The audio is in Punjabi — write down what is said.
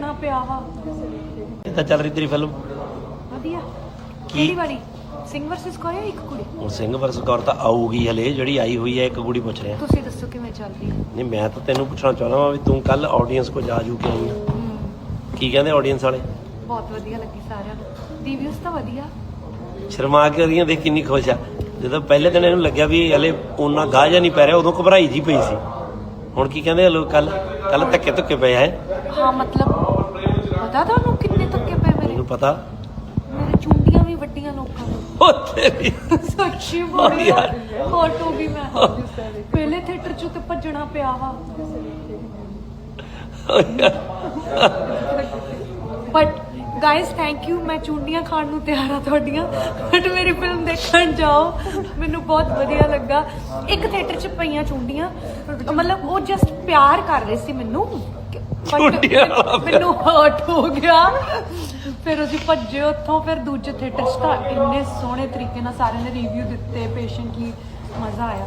ਦੇਣਾ ਪਿਆ ਵਾ। ਕਿੱਦਾਂ ਚੱਲ ਰਹੀ ਤੇਰੀ ਫਿਲਮ ਵਧੀਆ। ਕਿਹੜੀ ਵਾਲੀ ਸਿੰਘ ਵਰਸਸ ਕੋਇਆ ਇੱਕ ਕੁੜੀ? ਹੁਣ ਸਿੰਘ ਵਰਸਸ ਕੌਰ ਤਾਂ ਆਊਗੀ ਹਲੇ ਜਿਹੜੀ ਆਈ ਹੋਈ ਹੈ ਇੱਕ ਕੁੜੀ ਪੁੱਛ ਰਿਹਾ। ਤੁਸੀਂ ਦੱਸੋ ਕਿਵੇਂ ਚੱਲ ਹੈ। ਨਹੀਂ ਮੈਂ ਤਾਂ ਤੈਨੂੰ ਪੁੱਛਣਾ ਚਾਹੁੰਦਾ ਵਾਂ ਵੀ ਤੂੰ ਕੱਲ ਆਡੀਅנס ਕੋ ਜਾ ਜੂ ਕੇ ਆਈ ਕੀ ਕਹਿੰਦੇ ਆਡੀਅנס ਵਾਲੇ? ਬਹੁਤ ਵਧੀਆ ਲੱਗੀ ਸਾਰਿਆਂ ਨੂੰ। ਰਿਵਿਊਜ਼ ਤਾਂ ਵਧੀਆ। ਸ਼ਰਮਾ ਕੇ ਉਹਦੀਆਂ ਦੇਖ ਕਿੰਨੀ ਖੁਸ਼ ਆ। ਜਦੋਂ ਪਹਿਲੇ ਦਿਨ ਇਹਨੂੰ ਲੱਗਿਆ ਵੀ ਹਲੇ ਉਹਨਾਂ ਗਾਹ ਜਾਂ ਨਹੀਂ ਪੈ ਰਿਹਾ ਉਦੋਂ ਘਬਰਾਈ ਜੀ ਪਈ ਸੀ। ਹੁਣ ਕੀ ਕਹਿੰਦੇ ਲੋਕ ਕੱਲ ਕੱਲ ਧੱਕੇ ਧੁੱਕੇ ਪਏ ਹੈ? ਹਾਂ ਮਤਲਬ ਪਤਾ ਤੁਹਾਨੂੰ ਕਿੰਨੇ ਧੱਕੇ ਪਏ ਮੇਰੇ? ਮੈਨੂੰ ਪਤਾ। ਮੇਰੇ ਚੁੰਡੀਆਂ ਵੀ ਵੱਡੀਆਂ ਲੋਕਾਂ ਨੇ। ਉਹ ਤੇਰੀ ਸੱਚੀ ਬੋਲੀ। ਯਾਰ। ਗਈ ਮੈਂ ਪਹਿਲੇ ਥੀਏਟਰ ਚ ਤੇ ਭੱਜਣਾ ਪਿਆ ਵਾ। ਬਟ ਗਾਇਸ ਥੈਂਕ ਯੂ ਮੈਂ ਚੁੰਡੀਆਂ ਖਾਣ ਨੂੰ ਤਿਆਰ ਆ ਤੁਹਾਡੀਆਂ ਬਟ ਮੇਰੀ ਫਿਲਮ ਦੇਖਣ ਜਾਓ। ਮੈਨੂੰ ਬਹੁਤ ਵਧੀਆ ਲੱਗਾ। ਇੱਕ ਥੀਏਟਰ 'ਚ ਪਈਆਂ ਚੁੰਡੀਆਂ। ਮਤਲਬ ਉਹ ਜਸਟ ਪਿਆਰ ਕਰ ਰਹੇ ਸੀ ਮੈਨੂੰ। But ਚੁੰਡੀਆਂ ਵਾਲਾ ਪਿਆਰ। ਮੈਨੂੰ ਹਰਟ ਹੋ ਗਿਆ। ਫਿਰ ਅਸੀਂ ਭੱਜੇ ਉੱਥੋਂ ਫਿਰ ਦੂਜੇ ਥੀਏਟਰ 'ਚ ਤਾਂ ਇੰਨੇ ਸੋਹਣੇ ਤਰੀਕੇ ਨਾਲ ਸਾਰਿਆਂ ਨੇ ਰਿਵਿਊ ਦਿੱਤੇ ਪੇਸ਼ੈਂਟਲੀ ਮਜ਼ਾ ਆਇਆ।